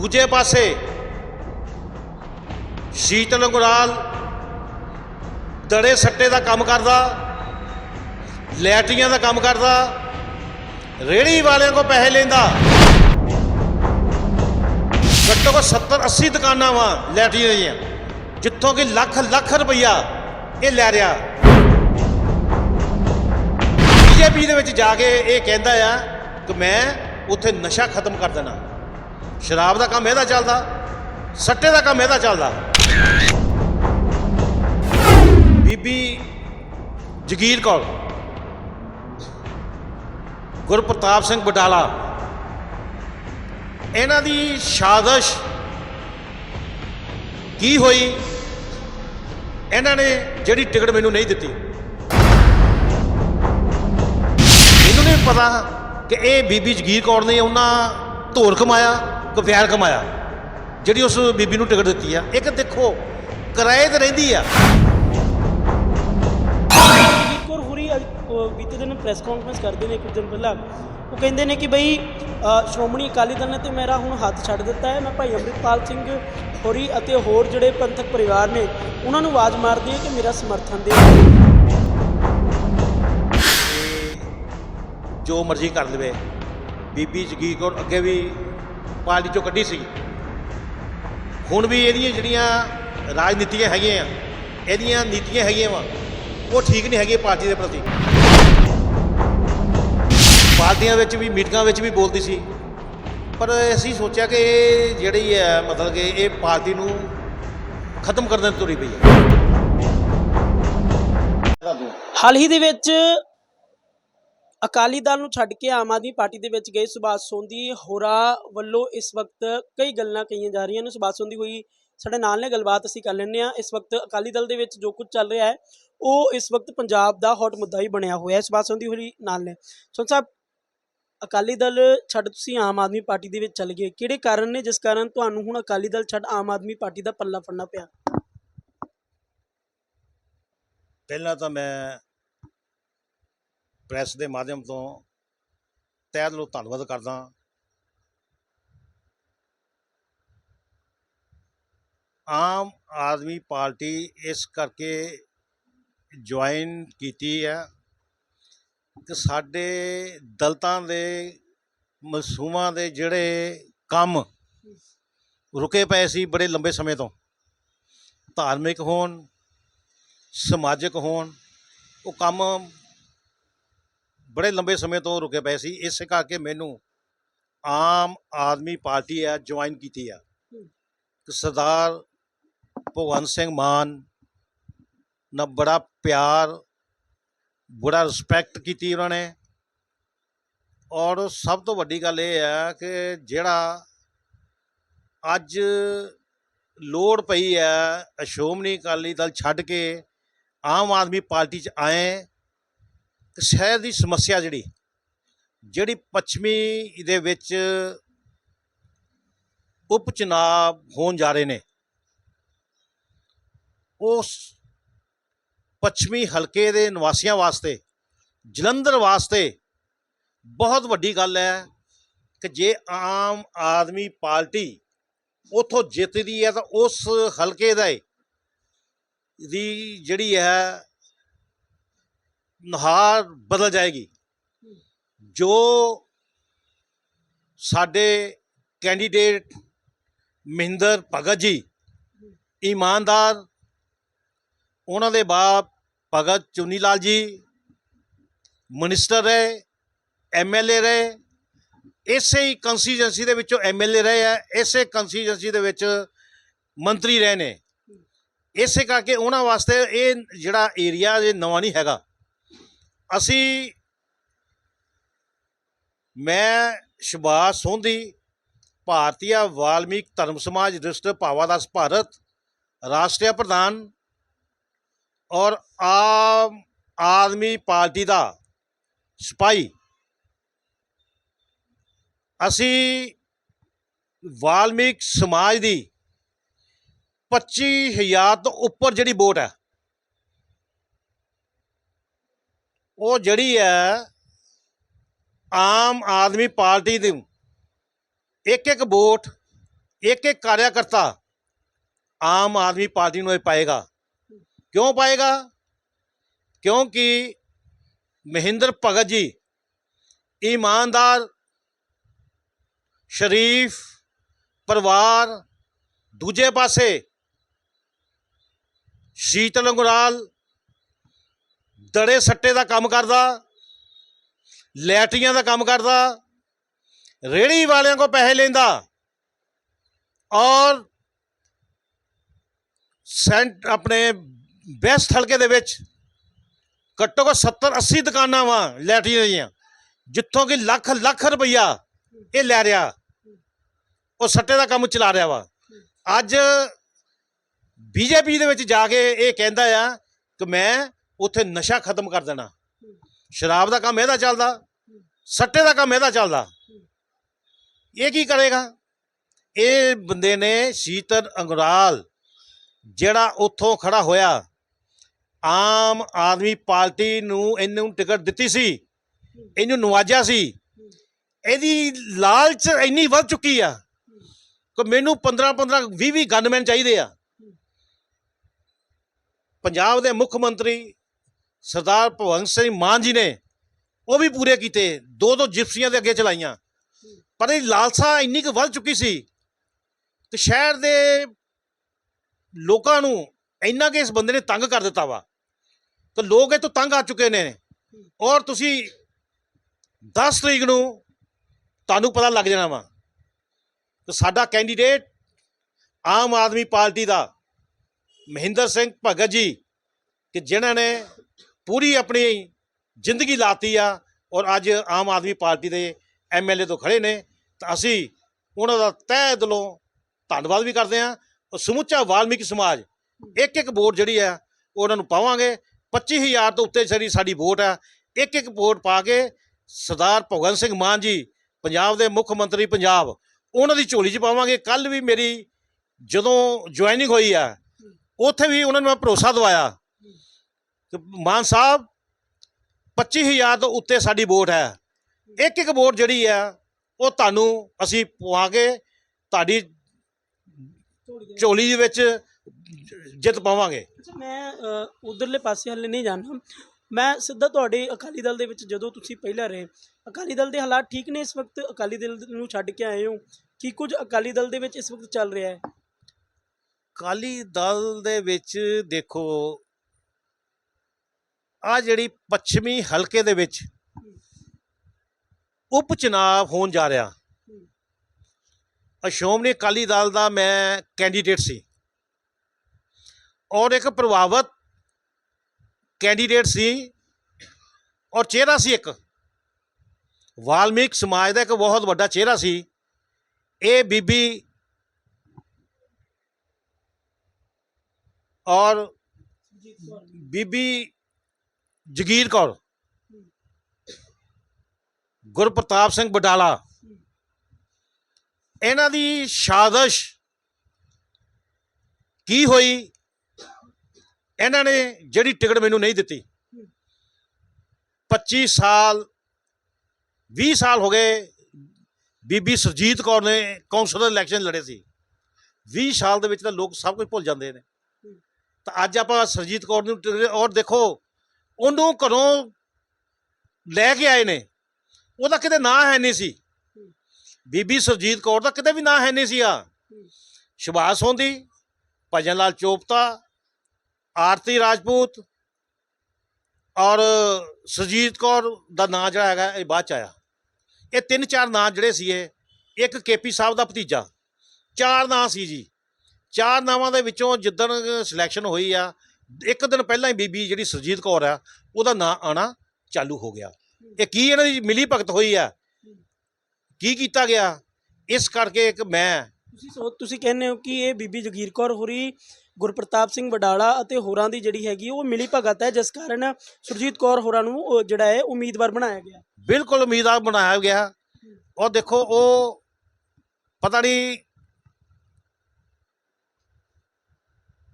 ਦੂਜੇ ਪਾਸੇ ਸ਼ੀਤਲ ਗੁਰਾਲ ਦੜੇ ਸੱਟੇ ਦਾ ਕੰਮ ਕਰਦਾ, ਲੈਟਰੀਆਂ ਦਾ ਕੰਮ ਕਰਦਾ ਰੇੜੀ ਵਾਲਿਆਂ ਕੋ ਪੈਸੇ ਲੈਂਦਾ। ਘੱਟੋ ਘੱਟ 70 80 ਦੁਕਾਨਾਂ ਵਾ ਲੈਟਰੀਆਂ ਦੀਆਂ ਜਿੱਥੋਂ ਕਿ ਲੱਖ ਲੱਖ ਰੁਪਈਆ ਇਹ ਲੈ ਰਿਹਾ। ਬੀਜੇਪੀ ਦੇ ਵਿੱਚ ਜਾ ਕੇ ਇਹ ਕਹਿੰਦਾ ਆ ਕਿ ਮੈਂ ਉੱਥੇ ਨਸ਼ਾ ਖਤਮ ਕਰ ਦੇਣਾ। ਸ਼ਰਾਬ ਦਾ ਕੰਮ ਇਹਦਾ ਚੱਲਦਾ, ਸੱਟੇ ਦਾ ਕੰਮ ਇਹਦਾ ਚੱਲਦਾ। ਬੀਬੀ ਜਗੀਰ ਕੌਰ, ਗੁਰਪ੍ਰਤਾਪ ਸਿੰਘ ਬਟਾਲਾ, ਇਹਨਾਂ ਦੀ ਸਾਜ਼ਿਸ਼ ਕੀ ਹੋਈ? ਇਹਨਾਂ ਨੇ ਜਿਹੜੀ ਟਿਕਟ ਮੈਨੂੰ ਨਹੀਂ ਦਿੱਤੀ। ਮੈਨੂੰ ਨਹੀਂ ਪਤਾ ਕਿ ਇਹ ਬੀਬੀ ਜਗੀਰ ਕੌਰ ਨੇ ਉਹਨਾਂ ਧੋਰ ਕਮਾਇਆ। ਕਿ ਪਿਆਰ ਕਮਾਇਆ। ਜਿਹੜੀ ਉਸ ਬੀਬੀ ਨੂੰ ਟਿਕਟ ਦਿੱਤੀ ਆ ਇੱਕ ਦੇਖੋ ਕਿਰਾਏ ਤੇ ਰਹਿੰਦੀ ਆ। ਕੌਰ ਹੋਰੀ ਬੀਤੇ ਦਿਨ ਪ੍ਰੈਸ ਕਾਨਫਰੰਸ ਕਰਦੇ ਨੇ ਕੁਝ ਦਿਨ ਪਹਿਲਾਂ। ਉਹ ਕਹਿੰਦੇ ਨੇ ਕਿ ਬਈ ਸ਼੍ਰੋਮਣੀ ਅਕਾਲੀ ਦਲ ਨੇ ਤੇ ਮੇਰਾ ਹੁਣ ਹੱਥ ਛੱਡ ਦਿੱਤਾ ਹੈ। ਮੈਂ ਭਾਈ ਅੰਮ੍ਰਿਤਪਾਲ ਸਿੰਘ ਹੋਰੀ ਅਤੇ ਹੋਰ ਜਿਹੜੇ ਪੰਥਕ ਪਰਿਵਾਰ ਨੇ ਉਹਨਾਂ ਨੂੰ ਆਵਾਜ਼ ਮਾਰਦੀ ਹੈ ਕਿ ਮੇਰਾ ਸਮਰਥਨ ਦਿਓ। ਜੋ ਮਰਜ਼ੀ ਕਰ ਲਵੇ ਬੀਬੀ ਜਗੀਰ ਕੌਰ ਅੱਗੇ ਵੀ ਪਾਰਟੀ ਚੋਂ ਕੱਢੀ ਸੀ। ਹੁਣ ਵੀ ਇਹਦੀਆਂ ਜਿਹੜੀਆਂ ਰਾਜਨੀਤੀਆਂ ਹੈਗੀਆਂ ਆ, ਇਹਦੀਆਂ ਨੀਤੀਆਂ ਹੈਗੀਆਂ ਵਾ, ਉਹ ਠੀਕ ਨਹੀਂ ਹੈਗੀਆਂ ਪਾਰਟੀ ਦੇ ਪ੍ਰਤੀ। ਪਾਰਟੀਆਂ ਵਿੱਚ ਵੀ, ਮੀਟਿੰਗਾਂ ਵਿੱਚ ਵੀ ਬੋਲਦੀ ਸੀ। ਪਰ ਅਸੀਂ ਸੋਚਿਆ ਕਿ ਇਹ ਜਿਹੜੀ ਹੈ ਮਤਲਬ ਕਿ ਇਹ ਪਾਰਟੀ ਨੂੰ ਖਤਮ ਕਰਨ ਦੀ ਤੁਰੀ ਪਈ ਹੈ ਹਾਲ ਹੀ ਦੇ ਵਿੱਚ ਅਕਾਲੀ ਦਲ ਨੂੰ ਛੱਡ ਕੇ ਆਮ ਆਦਮੀ ਪਾਰਟੀ ਦੇ ਵਿੱਚ ਗਏ ਸੁਭਾਸ਼ ਸੋਂਦੀ ਹੋਰਾ ਵੱਲੋਂ ਇਸ ਵਕਤ ਕਈ ਗੱਲਾਂ ਕਹੀਆਂ ਜਾ ਰਹੀਆਂ ਨੇ। ਸੁਭਾਸ਼ ਸੋਂਦੀ ਹੋਈ ਸਾਡੇ ਨਾਲ ਨੇ, ਗੱਲਬਾਤ ਅਸੀਂ ਕਰ ਲੈਂਦੇ ਆ ਇਸ ਵਕਤ ਅਕਾਲੀ ਦਲ ਦੇ ਵਿੱਚ ਜੋ ਕੁਝ ਚੱਲ ਰਿਹਾ ਹੈ, ਉਹ ਇਸ ਵਕਤ ਪੰਜਾਬ ਦਾ ਹੌਟ ਮੁੱਦਾ ਹੀ ਬਣਿਆ ਹੋਇਆ ਹੈ। ਸੁਭਾਸ਼ ਸੋਂਦੀ ਹੋਰੀ ਨਾਲ ਨੇ। ਸੋ ਸਾਹਿਬ, ਅਕਾਲੀ ਦਲ ਛੱਡ ਤੁਸੀਂ ਆਮ ਆਦਮੀ ਪਾਰਟੀ ਦੇ ਵਿੱਚ ਚੱਲ ਗਏ। ਕਿਹੜੇ ਕਾਰਨ ਨੇ? ਜਿਸ ਕਾਰਨ ਤੁਹਾਨੂੰ ਹੁਣ ਅਕਾਲੀ ਦਲ ਛੱਡ ਆਮ ਆਦਮੀ ਪਾਰਟੀ ਦਾ ਪੱਲਾ ਫੜਨਾ ਪਿਆ? ਪਹਿਲਾਂ ਤਾਂ ਮੈਂ ਪ੍ਰੈਸ ਦੇ ਮਾਧਿਅਮ ਤੋਂ ਤਹਿ ਦਿਲੋਂ ਧੰਨਵਾਦ ਕਰਦਾ ਆਮ ਆਦਮੀ ਪਾਰਟੀ ਇਸ ਕਰਕੇ ਜੁਆਇਨ ਕੀਤੀ ਹੈ ਕਿ ਸਾਡੇ ਦਲਤਾਂ ਦੇ ਮਸੂਮਾਂ ਦੇ ਜਿਹੜੇ ਕੰਮ ਰੁਕੇ ਪਏ ਸੀ ਬੜੇ ਲੰਬੇ ਸਮੇਂ ਤੋਂ, ਧਾਰਮਿਕ ਹੋਣ, ਸਮਾਜਿਕ ਹੋਣ, ਉਹ ਕੰਮ ਬੜੇ ਲੰਬੇ ਸਮੇਂ ਤੋਂ ਰੁਕੇ ਪਏ ਸੀ। ਇਸੇ ਕਰਕੇ ਮੈਨੂੰ ਆਮ ਆਦਮੀ ਪਾਰਟੀ ਆ ਜੁਆਇਨ ਕੀਤੀ ਆ। ਸਰਦਾਰ ਭਗਵੰਤ ਸਿੰਘ ਮਾਨ ਨਾਲ ਬੜਾ ਪਿਆਰ ਬੜਾ ਰਿਸਪੈਕਟ ਕੀਤੀ ਉਹਨਾਂ ਨੇ। ਔਰ ਸਭ ਤੋਂ ਵੱਡੀ ਗੱਲ ਇਹ ਹੈ ਕਿ ਜਿਹੜਾ ਅੱਜ ਲੋੜ ਪਈ ਹੈ ਸ਼੍ਰੋਮਣੀ ਅਕਾਲੀ ਦਲ ਛੱਡ ਕੇ ਆਮ ਆਦਮੀ ਪਾਰਟੀ 'ਚ ਆਏ ਸ਼ਹਿਰ ਦੀ ਸਮੱਸਿਆ ਜਿਹੜੀ ਜਿਹੜੀ ਪੱਛਮੀ ਦੇ ਵਿੱਚ ਉਪ ਚੁਣਾਵ ਹੋਣ ਜਾ ਰਹੇ ਨੇ, ਉਸ ਪੱਛਮੀ ਹਲਕੇ ਦੇ ਨਿਵਾਸੀਆਂ ਵਾਸਤੇ, ਜਲੰਧਰ ਵਾਸਤੇ ਬਹੁਤ ਵੱਡੀ ਗੱਲ ਹੈ ਕਿ ਜੇ ਆਮ ਆਦਮੀ ਪਾਰਟੀ ਉਥੋਂ ਜਿੱਤਦੀ ਹੈ ਤਾਂ ਉਸ ਹਲਕੇ ਦਾ ਦੀ ਜਿਹੜੀ ਹੈ ਨੁਹਾਰ ਬਦਲ ਜਾਏਗੀ। ਜੋ ਸਾਡੇ ਕੈਂਡੀਡੇਟ ਮਹਿੰਦਰ ਭਗਤ ਜੀ ਇਮਾਨਦਾਰ, ਉਹਨਾਂ ਦੇ ਬਾਪ ਭਗਤ ਚੁਨੀ ਲਾਲ ਜੀ ਮਿਨਿਸਟਰ ਰਹੇ ਐਮਐਲਏ ਰਹੇ, ਇਸੇ ਹੀ ਕੰਸਟੀਚੁਐਂਸੀ ਦੇ ਵਿੱਚੋਂ ਐਮਐਲਏ ਰਹੇ ਆ, ਇਸੇ ਕੰਸਟੀਚੁਐਂਸੀ ਦੇ ਵਿੱਚ ਮੰਤਰੀ ਰਹੇ ਨੇ। ਇਸੇ ਕਰਕੇ ਉਹਨਾਂ ਵਾਸਤੇ ਇਹ ਜਿਹੜਾ ਏਰੀਆ ਇਹ ਨਵਾਂ ਨਹੀਂ ਹੈਗਾ। ਅਸੀਂ ਮੈਂ ਸੁਭਾਸ਼ ਸੋਂਧੀ ਭਾਰਤੀय ਵਾਲਮੀਕ ਧਰਮ ਸਮਾਜ ਰਜਿਸਟਰ ਭਾਵਾਦਾਸ ਭਾਰਤ ਰਾਸ਼ਟਰੀ ਪ੍ਰਧਾਨ ਔਰ ਆਮ ਆਦਮੀ ਪਾਰਟੀ ਦਾ ਸਿਪਾਹੀ। ਅਸੀਂ ਵਾਲਮੀਕ ਸਮਾਜ ਦੀ 25000 ਤੋਂ ਉੱਪਰ ਜਿਹੜੀ ਵੋਟ ਹੈ ਉਹ ਜਿਹੜੀ ਹੈ ਆਮ ਆਦਮੀ ਪਾਰਟੀ ਦੀ ਇੱਕ ਇੱਕ ਵੋਟ, ਇੱਕ ਇੱਕ ਕਾਰਿਆਕਰਤਾ ਆਮ ਆਦਮੀ ਪਾਰਟੀ ਨੂੰ ਇਹ ਪਾਏਗਾ। ਕਿਉਂ ਪਾਏਗਾ? ਕਿਉਂਕਿ ਮਹਿੰਦਰ ਭਗਤ ਜੀ ਇਮਾਨਦਾਰ, ਸ਼ਰੀਫ ਪਰਿਵਾਰ, ਦੂਜੇ ਪਾਸੇ ਸ਼ੀਤਲ ਅੰਗੁਰਾਲ ਦੜੇ ਸੱਟੇ ਦਾ ਕੰਮ ਕਰਦਾ ਲੈਟਰੀਆਂ ਦਾ ਕੰਮ ਕਰਦਾ ਰੇੜੀ ਵਾਲਿਆਂ ਕੋ ਪੈਸੇ ਲੈਂਦਾ ਔਰ ਸੈਂਟ ਆਪਣੇ ਬੈਸਟ ਹਲਕੇ ਦੇ ਵਿੱਚ ਘੱਟੋ ਘੱਟ 70 80 ਦੁਕਾਨਾਂ ਵਾ ਲੈਟਰੀਆਂ ਦੀਆਂ ਜਿੱਥੋਂ ਕਿ ਲੱਖ ਲੱਖ ਰੁਪਈਆ ਇਹ ਲੈ ਰਿਹਾ, ਉਹ ਸੱਟੇ ਦਾ ਕੰਮ ਚਲਾ ਰਿਹਾ ਵਾ। ਅੱਜ ਬੀਜੇਪੀ ਦੇ ਵਿੱਚ ਜਾ ਕੇ ਇਹ ਕਹਿੰਦਾ ਆ ਕਿ ਮੈਂ ਉੱਥੇ ਨਸ਼ਾ ਖਤਮ ਕਰ ਦੇਣਾ। ਸ਼ਰਾਬ ਦਾ ਕੰਮ ਇਹਦਾ ਚੱਲਦਾ, ਸੱਟੇ ਦਾ ਕੰਮ ਇਹਦਾ ਚੱਲਦਾ। ਇਹ ਕੀ ਕਰੇਗਾ? ਇਹ ਬੰਦੇ ਨੇ ਸ਼ੀਤਲ ਅੰਗਰਾਲ, ਜਿਹੜਾ ਉੱਥੋਂ ਖੜਾ ਹੋਇਆ, ਆਮ ਆਦਮੀ ਪਾਰਟੀ ਨੂੰ ਇਹਨੂੰ ਟਿਕਟ ਦਿੱਤੀ ਸੀ, ਇਹਨੂੰ ਨਵਾਜਿਆ ਸੀ। ਇਹਦੀ ਲਾਲਚ ਇੰਨੀ ਵੱਧ ਚੁੱਕੀ ਆ ਕਿ ਮੈਨੂੰ 15 15 20 20 ਗਨਮੈਨ ਚਾਹੀਦੇ ਆ। ਪੰਜਾਬ ਦੇ ਮੁੱਖ ਮੰਤਰੀ ਸਰਦਾਰ ਭਗਵੰਤ ਸਿੰਘ ਮਾਨ ਜੀ ਨੇ ਉਹ ਵੀ ਪੂਰੇ ਕੀਤੇ ਦੋ ਦੋ ਜਿਪਸੀਆਂ ਦੇ ਅੱਗੇ ਚਲਾਈਆਂ। ਪਰ ਇਹ ਲਾਲਸਾ ਇੰਨੀ ਕੁ ਵੱਧ ਚੁੱਕੀ ਸੀ ਕਿ ਸ਼ਹਿਰ ਦੇ ਲੋਕਾਂ ਨੂੰ ਇੰਨਾ ਕਿ ਇਸ ਬੰਦੇ ਨੇ ਤੰਗ ਕਰ ਦਿੱਤਾ ਵਾ। ਕਿ ਲੋਕ ਇਹ ਤੋਂ ਤੰਗ ਆ ਚੁੱਕੇ ਨੇ। ਔਰ ਤੁਸੀਂ 10 ਤਰੀਕ ਨੂੰ ਤੁਹਾਨੂੰ ਪਤਾ ਲੱਗ ਜਾਣਾ ਵਾ ਕਿ ਸਾਡਾ ਕੈਂਡੀਡੇਟ ਆਮ ਆਦਮੀ ਪਾਰਟੀ ਦਾ ਮਹਿੰਦਰ ਸਿੰਘ ਭਗਤ ਜੀ, ਕਿ ਜਿਨ੍ਹਾਂ ਨੇ ਪੂਰੀ ਆਪਣੀ ਜ਼ਿੰਦਗੀ ਲਾਤੀ ਆ ਔਰ ਅੱਜ ਆਮ ਆਦਮੀ ਪਾਰਟੀ ਦੇ ਐਮਐਲਏ ਤੋਂ ਖੜੇ ਨੇ। ਤਾਂ ਅਸੀਂ ਉਹਨਾਂ ਦਾ ਤਹਿ ਦਿਲੋਂ ਧੰਨਵਾਦ ਵੀ ਕਰਦੇ ਹਾਂ। ਔਰ ਸਮੁੱਚਾ ਵਾਲਮੀਕੀ ਸਮਾਜ, ਇੱਕ ਇੱਕ ਵੋਟ ਜਿਹੜੀ ਆ, ਉਹਨਾਂ ਨੂੰ ਪਾਵਾਂਗੇ। 25000 ਤੋਂ ਉੱਤੇ ਜਿਹੜੀ ਸਾਡੀ ਵੋਟ ਆ, ਇੱਕ ਇੱਕ ਵੋਟ ਪਾ ਕੇ ਸਰਦਾਰ ਭਗਵੰਤ ਸਿੰਘ ਮਾਨ ਜੀ, ਪੰਜਾਬ ਦੇ ਮੁੱਖ ਮੰਤਰੀ ਪੰਜਾਬ, ਉਹਨਾਂ ਦੀ ਝੋਲੀ 'ਚ ਪਾਵਾਂਗੇ। ਕੱਲ ਵੀ ਮੇਰੀ ਜਦੋਂ ਜੁਆਇਨਿੰਗ ਹੋਈ ਆ, ਉੱਥੇ ਵੀ ਉਹਨਾਂ ਨੂੰ ਮੈਂ ਭਰੋਸਾ ਦਵਾਇਆ ਮਾਨ ਸਾਹਿਬ 25000 ਤੋਂ ਉੱਤੇ ਸਾਡੀ ਵੋਟ ਹੈ। ਇੱਕ ਇੱਕ ਵੋਟ ਜਿਹੜੀ ਆ ਉਹ ਤੁਹਾਨੂੰ ਅਸੀਂ ਪਵਾ ਕੇ ਤੁਹਾਡੀ ਝੋਲੀ ਦੇ ਵਿੱਚ ਜਿੱਤ ਪਾਵਾਂਗੇ। ਮੈਂ ਉਧਰਲੇ ਪਾਸੇ ਹਲੇ ਨਹੀਂ ਜਾਣਾ। ਮੈਂ ਸਿੱਧਾ ਤੁਹਾਡੇ ਅਕਾਲੀ ਦਲ ਦੇ ਵਿੱਚ ਜਦੋਂ ਤੁਸੀਂ ਪਹਿਲਾਂ ਰਹੇ ਅਕਾਲੀ ਦਲ ਦੇ ਹਾਲਾਤ ਠੀਕ ਨੇ ਇਸ ਵਕਤ? ਅਕਾਲੀ ਦਲ ਨੂੰ ਛੱਡ ਕੇ ਆਏ ਹੋ? ਕੀ ਕੁਝ ਅਕਾਲੀ ਦਲ ਦੇ ਵਿੱਚ ਇਸ ਵਕਤ ਚੱਲ ਰਿਹਾ ਹੈ? ਅਕਾਲੀ ਦਲ ਦੇ ਵਿੱਚ ਦੇਖੋ ਆ ਜਿਹੜੀ ਪੱਛਮੀ ਹਲਕੇ ਦੇ ਵਿੱਚ ਉਪ ਚੁਣਾਵ ਹੋਣ ਜਾ ਰਿਹਾ। ਸ਼੍ਰੋਮਣੀ ਅਕਾਲੀ ਦਲ ਦਾ ਮੈਂ ਕੈਂਡੀਡੇਟ ਸੀ। ਔਰ ਇੱਕ ਪ੍ਰਭਾਵਿਤ ਕੈਂਡੀਡੇਟ ਸੀ ਔਰ ਚਿਹਰਾ ਸੀ ਇੱਕ। ਵਾਲਮੀਕ ਸਮਾਜ ਦਾ ਇੱਕ ਬਹੁਤ ਵੱਡਾ ਚਿਹਰਾ ਸੀ। ਇਹ ਬੀਬੀ ਔਰ ਬੀਬੀ ਜਗੀਰ ਕੌਰ। ਗੁਰਪ੍ਰਤਾਪ ਸਿੰਘ ਬਡਾਲਾ। ਇਹਨਾਂ ਦੀ ਸਾਜ਼ਿਸ਼ ਕੀ ਹੋਈ? ਇਹਨਾਂ ਨੇ ਜਿਹੜੀ ਟਿਕਟ ਮੈਨੂੰ ਨਹੀਂ ਦਿੱਤੀ। 25 ਸਾਲ 20 ਸਾਲ ਹੋ ਗਏ, ਬੀਬੀ ਸਰਜੀਤ ਕੌਰ ਨੇ ਕੌਂਸਲਰ ਇਲੈਕਸ਼ਨ ਲੜੇ ਸੀ। 20 ਸਾਲ ਦੇ ਵਿੱਚ ਤਾਂ ਲੋਕ ਸਭ ਕੁਝ ਭੁੱਲ ਜਾਂਦੇ ਨੇ। ਤਾਂ ਅੱਜ ਆਪਾਂ ਸਰਜੀਤ ਕੌਰ ਨੂੰ ਟਿਕਟ- ਔਰ ਦੇਖੋ ਉਹਨੂੰ ਘਰੋਂ ਲੈ ਕੇ ਆਏ ਨੇ। ਉਹਦਾ ਕਿਤੇ ਨਾਂ ਹੈ ਨਹੀਂ ਸੀ। ਬੀਬੀ ਸਰਜੀਤ ਕੌਰ ਦਾ ਕਿਤੇ ਵੀ ਨਾਂ ਹੈ ਨਹੀਂ ਸੀ ਆ। ਸੁਭਾਸ਼ ਸੋਂਦੀ ਭਜਨ ਲਾਲ ਚੋਪਤਾ, ਆਰਤੀ ਰਾਜਪੂਤ ਔਰ ਸਰਜੀਤ ਕੌਰ ਦਾ ਨਾਂ ਜਿਹੜਾ ਹੈਗਾ, ਇਹ ਬਾਅਦ ਚ ਆਇਆ। ਇਹ ਤਿੰਨ ਚਾਰ ਨਾਂ ਜਿਹੜੇ ਸੀ ਇਹ ਇੱਕ ਕੇਪੀ ਸਾਹਿਬ ਦਾ ਭਤੀਜਾ। ਚਾਰ ਨਾਂ ਸੀ ਜੀ। ਚਾਰ ਨਾਵਾਂ ਦੇ ਵਿੱਚੋਂ ਜਿੱਦਣ ਸਿਲੈਕਸ਼ਨ ਹੋਈ ਆ ਇੱਕ ਦਿਨ ਪਹਿਲਾਂ ਹੀ ਬੀਬੀ ਜਿਹੜੀ ਸਰਜੀਤ ਕੌਰ ਆ ਉਹਦਾ ਨਾਂ ਆਣਾ ਚਾਲੂ ਹੋ ਗਿਆ। ਇਹ ਕੀ ਇਹਨਾਂ ਦੀ ਮਿਲੀ ਭਗਤ ਹੋਈ ਆ? ਕੀ ਕੀਤਾ ਗਿਆ? ਇਸ ਕਰਕੇ ਇੱਕ ਮੈਂ ਤੁਸੀਂ ਸੋ ਤੁਸੀਂ ਕਹਿੰਦੇ ਹੋ ਕਿ ਇਹ ਬੀਬੀ ਜਗੀਰ ਕੌਰ ਹੋਰੀ ਗੁਰਪ੍ਰਤਾਪ ਸਿੰਘ ਵਡਾਲਾ ਅਤੇ ਹੋਰਾਂ ਦੀ ਜਿਹੜੀ ਹੈਗੀ ਉਹ ਮਿਲੀ ਭਗਤ ਹੈ ਜਿਸ ਕਾਰਨ ਸੁਰਜੀਤ ਕੌਰ ਹੋਰਾਂ ਨੂੰ ਉਹ ਜਿਹੜਾ ਹੈ ਉਮੀਦਵਾਰ ਬਣਾਇਆ ਗਿਆ। ਬਿਲਕੁਲ ਉਮੀਦਵਾਰ ਬਣਾਇਆ ਗਿਆ। ਔਰ ਦੇਖੋ ਉਹ ਪਤਾ ਨਹੀਂ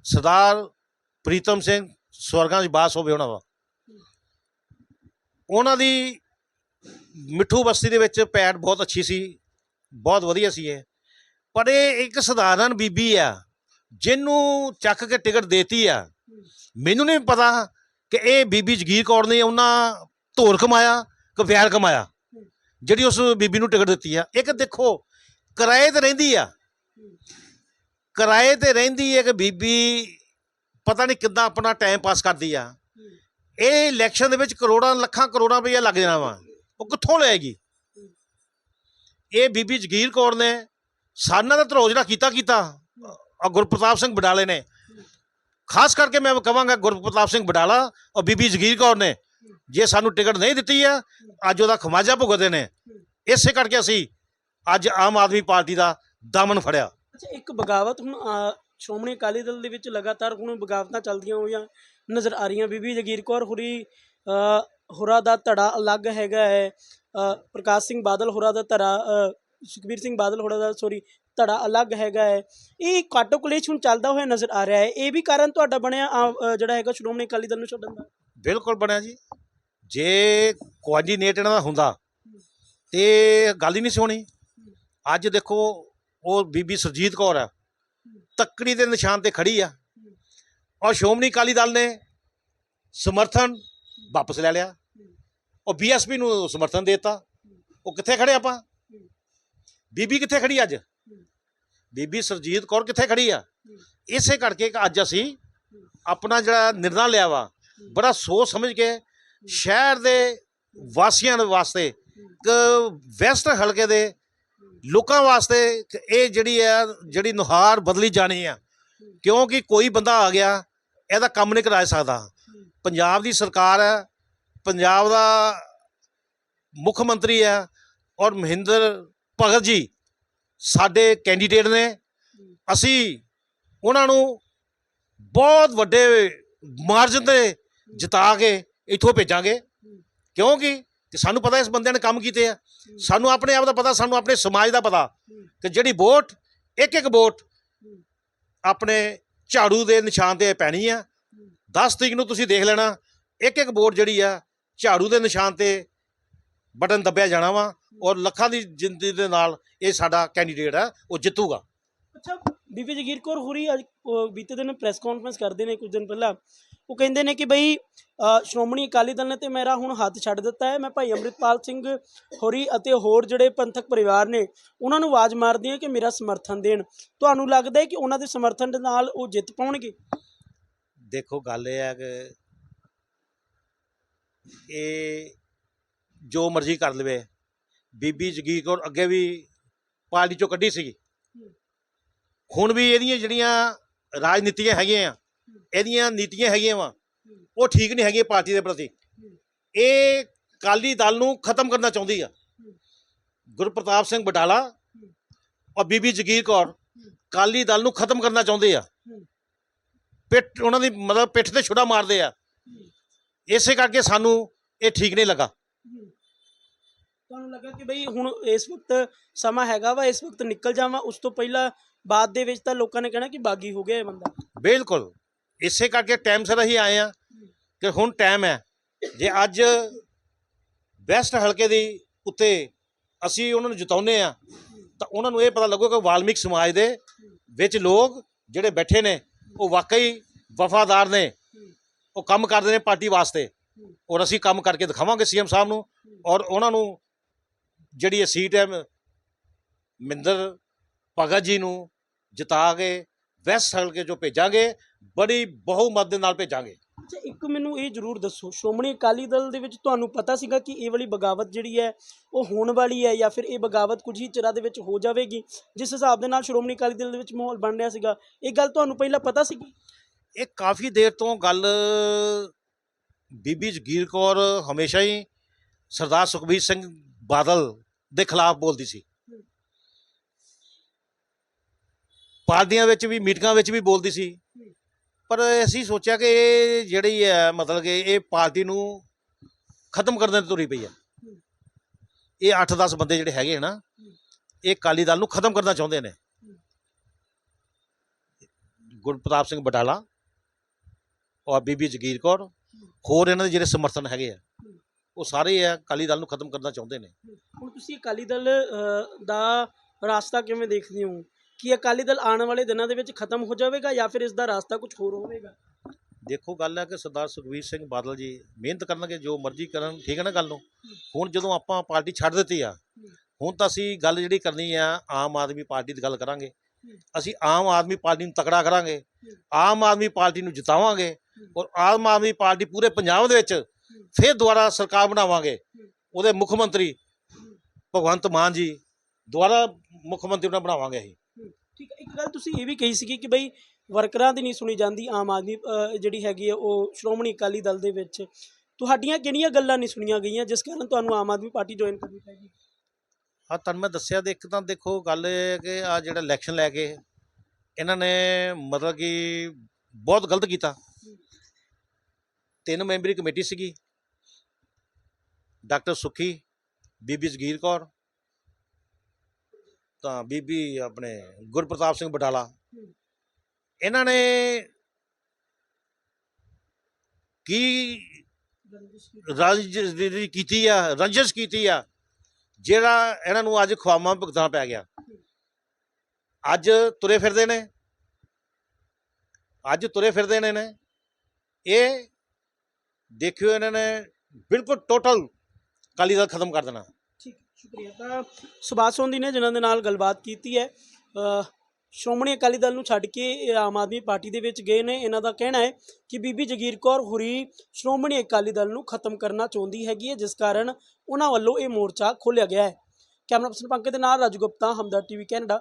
ਸਰਦਾਰ ਪ੍ਰੀਤਮ ਸਿੰਘ ਸਵਰਗਾਂ 'ਚ ਬਾਸ ਹੋਵੇ ਉਹਨਾਂ ਦਾ। ਉਹਨਾਂ ਦੀ ਮਿੱਠੂ ਬਸਤੀ ਦੇ ਵਿੱਚ ਪੈੜ ਬਹੁਤ ਅੱਛੀ ਸੀ, ਬਹੁਤ ਵਧੀਆ ਸੀ ਇਹ। ਪਰ ਇਹ ਇੱਕ ਸਧਾਰਨ ਬੀਬੀ ਆ, ਜਿਹਨੂੰ ਚੱਕ ਕੇ ਟਿਕਟ ਦੇਤੀ ਆ। ਮੈਨੂੰ ਨਹੀਂ ਪਤਾ ਕਿ ਇਹ ਬੀਬੀ ਜਗੀਰ ਕੌਰ ਨੇ ਉਹਨਾਂ ਧੋਰ ਕਮਾਇਆ ਕਿ ਵਿਆਹ ਕਮਾਇਆ, ਜਿਹੜੀ ਉਸ ਬੀਬੀ ਨੂੰ ਟਿਕਟ ਦਿੱਤੀ ਆ। ਇੱਕ ਦੇਖੋ, ਕਿਰਾਏ ਤੇ ਰਹਿੰਦੀ ਆ। ਕਿਰਾਏ ਤੇ ਰਹਿੰਦੀ ਇੱਕ ਬੀਬੀ ਪਤਾ ਨਹੀਂ ਕਿੱਦਾਂ ਆਪਣਾ ਟਾਈਮ ਪਾਸ ਕਰਦੀ ਆ। ਇਹ ਇਲੈਕਸ਼ਨ ਦੇ ਵਿੱਚ ਕਰੋੜਾਂ ਲੱਖਾਂ ਕਰੋੜਾਂ ਰੁਪਈਆ ਲੱਗ ਜਾਣਾ ਵਾ। ਉਹ ਕਿੱਥੋਂ ਲਏਗੀ? ਇਹ ਬੀਬੀ ਜਗੀਰ ਕੌਰ ਨੇ ਸਾਨਾ ਦਾ ਧਰੋ ਜਿਹੜਾ ਕੀਤਾ ਕੀਤਾ। ਆ ਗੁਰਪ੍ਰਤਾਪ ਸਿੰਘ ਬਡਾਲੇ ਨੇ। ਖਾਸ ਕਰਕੇ ਮੈਂ ਕਹਾਂਗਾ ਗੁਰਪ੍ਰਤਾਪ ਸਿੰਘ ਬਡਾਲਾ ਔਰ ਬੀਬੀ ਜਗੀਰ ਕੌਰ ਨੇ। ਜੇ ਸਾਨੂੰ ਟਿਕਟ ਨਹੀਂ ਦਿੱਤੀ ਆ ਅੱਜ ਉਹਦਾ ਖਮਾਜਾ ਭੁਗਤਦੇ ਨੇ। ਇਸੇ ਕਰਕੇ ਅਸੀਂ ਅੱਜ ਆਮ ਆਦਮੀ ਪਾਰਟੀ ਦਾ ਦਾਮਨ ਫੜਿਆ। ਅੱਛਾ ਇੱਕ ਬਗਾਵਤ ਹੁਣ ਸ਼੍ਰੋਮਣੀ ਅਕਾਲੀ ਦਲ ਦੇ ਵਿੱਚ ਲਗਾਤਾਰ ਹੁਣ ਬਗਾਵਤਾਂ ਚੱਲਦੀਆਂ ਹੋਈਆਂ ਨਜ਼ਰ ਆ ਰਹੀਆਂ। ਬੀਬੀ ਜਗੀਰ ਕੌਰ ਹੁਰੀ ਅ, ਹੁਰਾ ਦਾ ਧੜਾ ਅਲੱਗ ਹੈਗਾ ਹੈ। ਪ੍ਰਕਾਸ਼ ਸਿੰਘ ਬਾਦਲ ਹੁਰਾ ਦਾ ਧੜਾ ਸੁਖਬੀਰ ਸਿੰਘ ਬਾਦਲ ਹੁਰਾ ਦਾ ਸੋਰੀ ਧੜਾ ਅਲੱਗ ਹੈਗਾ ਹੈ। ਇਹ ਕਾਟੋ ਕਲੇਸ਼ ਹੁਣ ਚੱਲਦਾ ਹੋਇਆ ਨਜ਼ਰ ਆ ਰਿਹਾ ਹੈ। ਇਹ ਵੀ ਕਾਰਨ ਤੁਹਾਡਾ ਬਣਿਆ ਅ, ਜਿਹੜਾ ਹੈਗਾ ਸ਼੍ਰੋਮਣੀ ਅਕਾਲੀ ਦਲ ਨੂੰ ਛੱਡਣ ਦਾ? ਬਿਲਕੁਲ ਬਣਿਆ ਜੀ। ਜੇ ਕੋਆਰਡੀਨੇਟ ਇਹਨਾਂ ਦਾ ਹੁੰਦਾ ਤੇ ਗੱਲ ਹੀ ਨਹੀਂ ਸੀ ਹੋਣੀ। ਅੱਜ ਦੇਖੋ ਉਹ ਬੀਬੀ ਸਰਜੀਤ ਕੌਰ ਹੈ। ਤੱਕੜੀ ਦੇ ਨਿਸ਼ਾਨ ਤੇ ਖੜੀ ਆ। ਔਰ ਸ਼੍ਰੋਮਣੀ ਅਕਾਲੀ ਦਲ ਨੇ ਸਮਰਥਨ ਵਾਪਸ ਲੈ ਲਿਆ। ਉਹ ਬੀਐਸਪੀ ਨੂੰ ਸਮਰਥਨ ਦੇਤਾ। ਉਹ ਕਿੱਥੇ ਖੜੇ ਆਪਾਂ? ਬੀਬੀ ਕਿੱਥੇ ਖੜੀ ਅੱਜ? ਬੀਬੀ ਸਰਜੀਤ ਕੌਰ ਕਿੱਥੇ ਖੜੀ ਆ? ਇਸੇ ਕਰਕੇ ਅੱਜ ਅਸੀਂ ਆਪਣਾ ਜਿਹੜਾ ਨਿਰਣਾ ਲਿਆ ਵਾ, ਬੜਾ ਸੋਚ ਸਮਝ ਕੇ ਸ਼ਹਿਰ ਦੇ ਵਾਸੀਆਂ ਦੇ ਵਾਸਤੇ ਇੱਕ ਵੈਸਟ ਹਲਕੇ ਦੇ ਲੋਕਾਂ ਵਾਸਤੇ ਇਹ ਜਿਹੜੀ ਹੈ ਜਿਹੜੀ ਨੁਹਾਰ ਬਦਲੀ ਜਾਣੀ ਆ, ਕਿਉਂਕਿ ਕੋਈ ਬੰਦਾ ਆ ਗਿਆ, ਇਹਦਾ ਕੰਮ ਨਹੀਂ ਕਰਾ ਸਕਦਾ। ਪੰਜਾਬ ਦੀ ਸਰਕਾਰ ਹੈ ਪੰਜਾਬ ਦਾ ਮੁੱਖ ਮੰਤਰੀ ਹੈ ਔਰ ਮਹਿੰਦਰ ਭਗਤ ਜੀ ਸਾਡੇ ਕੈਂਡੀਡੇਟ ਨੇ। ਅਸੀਂ ਉਹਨਾਂ ਨੂੰ ਬਹੁਤ ਵੱਡੇ ਮਾਰਜਨ ਤੇ ਜਿਤਾ ਕੇ ਇੱਥੋਂ ਭੇਜਾਂਗੇ, ਕਿਉਂਕਿ ਕਿ ਸਾਨੂੰ ਪਤਾ ਇਸ ਬੰਦਿਆਂ ਨੇ ਕੰਮ ਕੀਤੇ ਆ। ਸਾਨੂੰ ਆਪਣੇ ਆਪ ਦਾ ਪਤਾ ਸਾਨੂੰ ਆਪਣੇ ਸਮਾਜ ਦਾ ਪਤਾ। ਕਿ ਜਿਹੜੀ ਵੋਟ ਇੱਕ ਇੱਕ ਵੋਟ ਆਪਣੇ ਝਾੜੂ ਦੇ ਨਿਸ਼ਾਨ ਤੇ ਪੈਣੀ ਆ। 10 ਤਰੀਕ ਨੂੰ ਤੁਸੀਂ ਦੇਖ ਲੈਣਾ ਇੱਕ ਇੱਕ ਵੋਟ ਜਿਹੜੀ ਆ ਝਾੜੂ ਦੇ ਨਿਸ਼ਾਨ ਤੇ ਬਟਨ ਦੱਬਿਆ ਜਾਣਾ ਵਾ ਔਰ ਲੱਖਾਂ ਦੀ ਜਿੰਦਗੀ ਦੇ ਨਾਲ ਇਹ ਸਾਡਾ ਕੈਂਡੀਡੇਟ ਆ ਉਹ ਜਿੱਤੂਗਾ। ਅੱਛਾ ਬੀਬੀ ਜਗੀਰ ਕੌਰ ਹੋਰੀ ਅੱਜ ਅ, ਬੀਤੇ ਦਿਨ ਪ੍ਰੈਸ ਕਾਨਫਰੰਸ ਕਰਦੇ ਨੇ ਕੁਝ ਦਿਨ ਪਹਿਲਾਂ। ਉਹ ਕਹਿੰਦੇ ਨੇ ਕਿ ਬਈ ਅ, ਸ਼੍ਰੋਮਣੀ ਅਕਾਲੀ ਦਲ ਨੇ ਤੇ ਮੇਰਾ ਹੁਣ ਹੱਥ ਛੱਡ ਦਿੱਤਾ ਹੈ। ਮੈਂ ਭਾਈ ਅੰਮ੍ਰਿਤਪਾਲ ਸਿੰਘ ਹੋਰੀ ਅਤੇ ਹੋਰ ਜਿਹੜੇ ਪੰਥਕ ਪਰਿਵਾਰ ਨੇ ਉਹਨਾਂ ਨੂੰ ਆਵਾਜ਼ ਮਾਰਦੀ ਹਾਂ ਕਿ ਮੇਰਾ ਸਮਰਥਨ ਦੇਣ। ਤੁਹਾਨੂੰ ਲੱਗਦਾ ਹੈ ਕਿ ਉਹਨਾਂ ਦੇ ਸਮਰਥਨ ਦੇ ਨਾਲ ਉਹ ਜਿੱਤ ਪਾਉਣਗੇ? ਦੇਖੋ ਗੱਲ ਇਹ ਹੈ ਕਿ ਇਹ ਜੋ ਮਰਜ਼ੀ ਕਰ ਲਵੇ। ਬੀਬੀ ਜਗੀਰ ਕੌਰ ਅੱਗੇ ਵੀ ਪਾਰਟੀ ਚੋਂ ਕੱਢੀ ਸੀਗੀ। ਹੁਣ ਵੀ ਇਹਦੀਆਂ ਜਿਹੜੀਆਂ ਰਾਜਨੀਤੀਆਂ ਹੈਗੀਆਂ ਆ, ਇਹਦੀਆਂ ਨੀਤੀਆਂ ਹੈਗੀਆਂ ਵਾ, ਉਹ ਠੀਕ ਨਹੀਂ ਹੈਗੀਆਂ ਪਾਰਟੀ ਦੇ ਪ੍ਰਤੀ। ਇਹ ਕਾਲੀ ਦਲ ਨੂੰ ਖਤਮ ਕਰਨਾ ਚਾਹੁੰਦੀ ਆ। ਗੁਰਪ੍ਰਤਾਪ ਸਿੰਘ ਬਟਾਲਾ ਔਰ ਬੀਬੀ ਜਗੀਰ ਕੌਰ ਕਾਲੀ ਦਲ ਨੂੰ ਖਤਮ ਕਰਨਾ ਚਾਹੁੰਦੇ ਆ। ਪਿੱਠ, ਉਹਨਾਂ ਦੀ ਮਤਲਬ ਪਿੱਠ ਤੇ ਛੁਰਾ ਮਾਰਦੇ ਆ। ਇਸੇ ਕਰਕੇ ਸਾਨੂੰ ਇਹ ਠੀਕ ਨਹੀਂ ਲੱਗਾ। ਤੁਹਾਨੂੰ ਲੱਗਾ ਕਿ ਬਈ ਹੁਣ ਇਸ ਵਕਤ ਸਮਾਂ ਹੈਗਾ ਵਾ, ਇਸ ਵਕਤ ਨਿਕਲ ਜਾਵਾਂ, ਉਸ ਤੋਂ ਪਹਿਲਾਂ ਬਾਅਦ ਦੇ ਵਿੱਚ ਤਾਂ ਲੋਕਾਂ ਨੇ ਕਹਿਣਾ ਕਿ ਬਾਗੀ ਹੋ ਗਿਆ ਇਹ ਬੰਦਾ। ਬਿਲਕੁਲ। ਇਸੇ ਕਰਕੇ ਟਾਈਮ ਸਿਰ ਅਸੀਂ ਆਏ ਆ ਕਿ ਹੁਣ ਟਾਈਮ ਹੈ। ਜੇ ਅੱਜ ਵੈਸਟ ਹਲਕੇ ਦੀ ਉੱਤੇ ਅਸੀਂ ਉਹਨਾਂ ਨੂੰ ਜਿਤਾਉਨੇ ਆ ਤਾਂ ਉਹਨਾਂ ਨੂੰ ਇਹ ਪਤਾ ਲੱਗੂਗਾ ਕਿ ਵਾਲਮੀਕ ਸਮਾਜ ਦੇ ਵਿੱਚ ਲੋਕ ਜਿਹੜੇ ਬੈਠੇ ਨੇ, ਉਹ ਵਾਕਈ ਵਫਾਦਾਰ ਨੇ। ਉਹ ਕੰਮ ਕਰਦੇ ਨੇ ਪਾਰਟੀ ਵਾਸਤੇ। ਔਰ ਅਸੀਂ ਕੰਮ ਕਰਕੇ ਦਿਖਾਵਾਂਗੇ ਸੀਐਮ ਸਾਹਿਬ ਨੂੰ। ਔਰ ਉਹਨਾਂ ਨੂੰ ਜਿਹੜੀ ਇਹ ਸੀਟ ਹੈ ਮਿੰਦਰ ਭਗਤ ਜੀ ਨੂੰ ਜਿਤਾ ਕੇ ਵੈਸਟ ਹਲਕੇ ਜੋ ਭੇਜਾਂਗੇ ਬੜੀ ਬਹੁਮਤ ਦੇ ਨਾਲ ਭੇਜਾਂਗੇ। ਅੱਛਾ ਇੱਕ ਮੈਨੂੰ ਇਹ ਜ਼ਰੂਰ ਦੱਸੋ ਸ਼੍ਰੋਮਣੀ ਅਕਾਲੀ ਦਲ ਦੇ ਵਿੱਚ ਤੁਹਾਨੂੰ ਪਤਾ ਸੀਗਾ ਕਿ ਇਹ ਵਾਲੀ ਬਗਾਵਤ ਜਿਹੜੀ ਹੈ ਉਹ ਹੋਣ ਵਾਲੀ ਹੈ ਜਾਂ ਫਿਰ ਇਹ ਬਗਾਵਤ ਕੁਝ ਹੀ ਚਿਰਾਂ ਦੇ ਵਿੱਚ ਹੋ ਜਾਵੇਗੀ? ਜਿਸ ਹਿਸਾਬ ਦੇ ਨਾਲ ਸ਼੍ਰੋਮਣੀ ਅਕਾਲੀ ਦਲ ਦੇ ਵਿੱਚ ਮਾਹੌਲ ਬਣ ਰਿਹਾ ਸੀਗਾ ਇਹ ਗੱਲ ਤੁਹਾਨੂੰ ਪਹਿਲਾਂ ਪਤਾ ਸੀਗੀ? ਇਹ ਕਾਫੀ ਦੇਰ ਤੋਂ ਗੱਲ ਬੀਬੀ ਜਗੀਰ ਕੌਰ ਹਮੇਸ਼ਾ ਹੀ ਸਰਦਾਰ ਸੁਖਬੀਰ ਸਿੰਘ ਬਾਦਲ ਦੇ ਖਿਲਾਫ ਬੋਲਦੀ ਸੀ। ਪਾਰਟੀਆਂ ਵਿੱਚ ਵੀ, ਮੀਟਿੰਗਾਂ ਵਿੱਚ ਵੀ ਬੋਲਦੀ ਸੀ। ਪਰ ਅਸੀਂ ਸੋਚਿਆ ਕਿ ਇਹ ਜਿਹੜੀ ਹੈ, ਮਤਲਬ ਕਿ ਇਹ ਪਾਰਟੀ ਨੂੰ ਖਤਮ ਕਰਨ ਦੀ ਤੁਰੀ ਪਈ ਆ ਇਹ 8-10 ਬੰਦੇ ਜਿਹੜੇ ਹੈਗੇ ਨਾ, ਇਹ ਕਾਲੀ ਦਲ ਨੂੰ ਖਤਮ ਕਰਨਾ ਚਾਹੁੰਦੇ ਨੇ। ਗੁਰਪ੍ਰਤਾਪ ਸਿੰਘ ਬਟਾਲਾ ਔਰ ਬੀਬੀ ਜਗੀਰ ਕੌਰ, ਹੋਰ ਇਹਨਾਂ ਦੇ ਜਿਹੜੇ ਸਮਰਥਨ ਹੈਗੇ ਆ, ਉਹ ਸਾਰੇ ਆ ਅਕਾਲੀ ਦਲ ਨੂੰ ਖਤਮ ਕਰਨਾ ਚਾਹੁੰਦੇ ਨੇ। ਹੁਣ ਤੁਸੀਂ ਅਕਾਲੀ ਦਲ ਦਾ ਰਾਸਤਾ ਕਿਵੇਂ ਦੇਖਦੇ ਹੋ? ਕਿ ਅਕਾਲੀ ਦਲ ਆਉਣ ਵਾਲੇ ਦਿਨਾਂ ਦੇ ਵਿੱਚ ਖਤਮ ਹੋ ਜਾਵੇਗਾ ਜਾਂ ਫਿਰ ਇਸ ਦਾ ਰਾਸਤਾ ਕੁਝ ਹੋਰ ਹੋਵੇਗਾ? ਦੇਖੋ, ਗੱਲ ਹੈ ਕਿ ਸਰਦਾਰ ਸੁਖਬੀਰ ਸਿੰਘ ਬਾਦਲ ਜੀ ਮਿਹਨਤ ਕਰਨਗੇ, ਜੋ ਮਰਜ਼ੀ ਕਰਨ, ਠੀਕ ਹੈ ਨਾ ਗੱਲ ਨੂੰ? ਹੁਣ ਜਦੋਂ ਆਪਾਂ ਪਾਰਟੀ ਛੱਡ ਦਿੱਤੀ ਆ, ਹੁਣ ਤਾਂ ਅਸੀਂ ਗੱਲ ਜਿਹੜੀ ਕਰਨੀ ਆ, ਆਮ ਆਦਮੀ ਪਾਰਟੀ ਦੀ ਗੱਲ ਕਰਾਂਗੇ। ਅਸੀਂ ਆਮ ਆਦਮੀ ਪਾਰਟੀ ਨੂੰ ਤਕੜਾ ਕਰਾਂਗੇ, ਆਮ ਆਦਮੀ ਪਾਰਟੀ ਨੂੰ ਜਿਤਾਵਾਂਗੇ ਔਰ ਆਮ ਆਦਮੀ ਪਾਰਟੀ ਪੂਰੇ ਪੰਜਾਬ ਦੇ ਵਿੱਚ ਫਿਰ ਦੁਬਾਰਾ ਸਰਕਾਰ ਬਣਾਵਾਂਗੇ। ਉਹਦੇ ਮੁੱਖ ਮੰਤਰੀ ਭਗਵੰਤ ਮਾਨ ਜੀ ਦੁਬਾਰਾ ਮੁੱਖ ਮੰਤਰੀ ਉਹਨਾਂ ਬਣਾਵਾਂਗੇ ਅਸੀਂ। ਠੀਕ ਹੈ ਇੱਕ ਗੱਲ ਤੁਸੀਂ ਇਹ ਵੀ ਕਹੀ ਸੀਗੀ ਕਿ ਬਈ ਵਰਕਰਾਂ ਦੀ ਨਹੀਂ ਸੁਣੀ ਜਾਂਦੀ ਆਮ ਆਦਮੀ ਅ, ਜਿਹੜੀ ਹੈਗੀ ਹੈ ਉਹ ਸ਼੍ਰੋਮਣੀ ਅਕਾਲੀ ਦਲ ਦੇ ਵਿੱਚ। ਤੁਹਾਡੀਆਂ ਕਿਹੜੀਆਂ ਗੱਲਾਂ ਨਹੀਂ ਸੁਣੀਆਂ ਗਈਆਂ ਜਿਸ ਕਾਰਨ ਤੁਹਾਨੂੰ ਆਮ ਆਦਮੀ ਪਾਰਟੀ ਜੁਆਇਨ ਕਰਨੀ ਪੈਗੀ ਹਾਂ ਤੁਹਾਨੂੰ ਮੈਂ ਦੱਸਿਆ ਤੇ ਇੱਕ ਤਾਂ ਦੇਖੋ ਗੱਲ ਇਹ ਹੈ ਕਿ ਆ ਜਿਹੜਾ ਇਲੈਕਸ਼ਨ ਲੈ ਕੇ ਇਹਨਾਂ ਨੇ ਮਤਲਬ ਕਿ ਬਹੁਤ ਗਲਤ ਕੀਤਾ। ਤਿੰਨ ਮੈਂਬਰੀ ਕਮੇਟੀ ਸੀਗੀ ਡਾਕਟਰ ਸੁਖੀ ਬੀਬੀ ਜਗੀਰ ਕੌਰ ਤਾਂ ਬੀਬੀ ਆਪਣੇ ਗੁਰਪ੍ਰਤਾਪ ਸਿੰਘ ਬਟਾਲਾ। ਇਹਨਾਂ ਨੇ ਕੀ ਰੰਜ ਜਿਹੜੀ ਕੀਤੀ ਆ ਰੰਜਿਸ਼ ਕੀਤੀ ਆ ਜਿਹੜਾ ਇਹਨਾਂ ਨੂੰ ਅੱਜ ਖਵਾਮਾ ਭੁਗਤਣਾ ਪੈ ਗਿਆ। ਅੱਜ ਤੁਰੇ ਫਿਰਦੇ ਨੇ। ਅੱਜ ਤੁਰੇ ਫਿਰਦੇ ਨੇ ਨੇ। ਇਹ ਦੇਖਿਓ ਇਹਨਾਂ ਨੇ ਬਿਲਕੁਲ ਟੋਟਲ ਕਾਲੀ ਦਲ ਖਤਮ ਕਰ ਦੇਣਾ। ਸ਼ੁਕਰੀਆ। ਤਾਂ ਸੁਭਾਸ਼ ਸੋਂਦੀ ਨੇ ਜਿਨ੍ਹਾਂ ਦੇ ਨਾਲ ਗੱਲਬਾਤ ਕੀਤੀ ਹੈ। ਸ਼੍ਰੋਮਣੀ ਅਕਾਲੀ ਦਲ ਨੂੰ ਛੱਡ ਕੇ ਇਹ ਆਮ ਆਦਮੀ ਪਾਰਟੀ ਦੇ ਵਿੱਚ ਗਏ ਨੇ। ਇਹਨਾਂ ਦਾ ਕਹਿਣਾ ਹੈ ਕਿ ਬੀਬੀ ਜਗੀਰ ਕੌਰ ਹੁਰੀ ਸ਼੍ਰੋਮਣੀ ਅਕਾਲੀ ਦਲ ਨੂੰ ਖਤਮ ਕਰਨਾ ਚਾਹੁੰਦੀ ਹੈਗੀ ਹੈ, ਜਿਸ ਕਾਰਨ ਉਹਨਾਂ ਵੱਲੋਂ ਇਹ ਮੋਰਚਾ ਖੋਲ੍ਹਿਆ ਗਿਆ ਹੈ। ਕੈਮਰਾ ਪਰਸਨ ਪੰਕਜ ਦੇ ਨਾਲ ਰਾਜੂ ਗੁਪਤਾ ਹਮਦਰ ਟੀਵੀ, ਕੈਨੇਡਾ।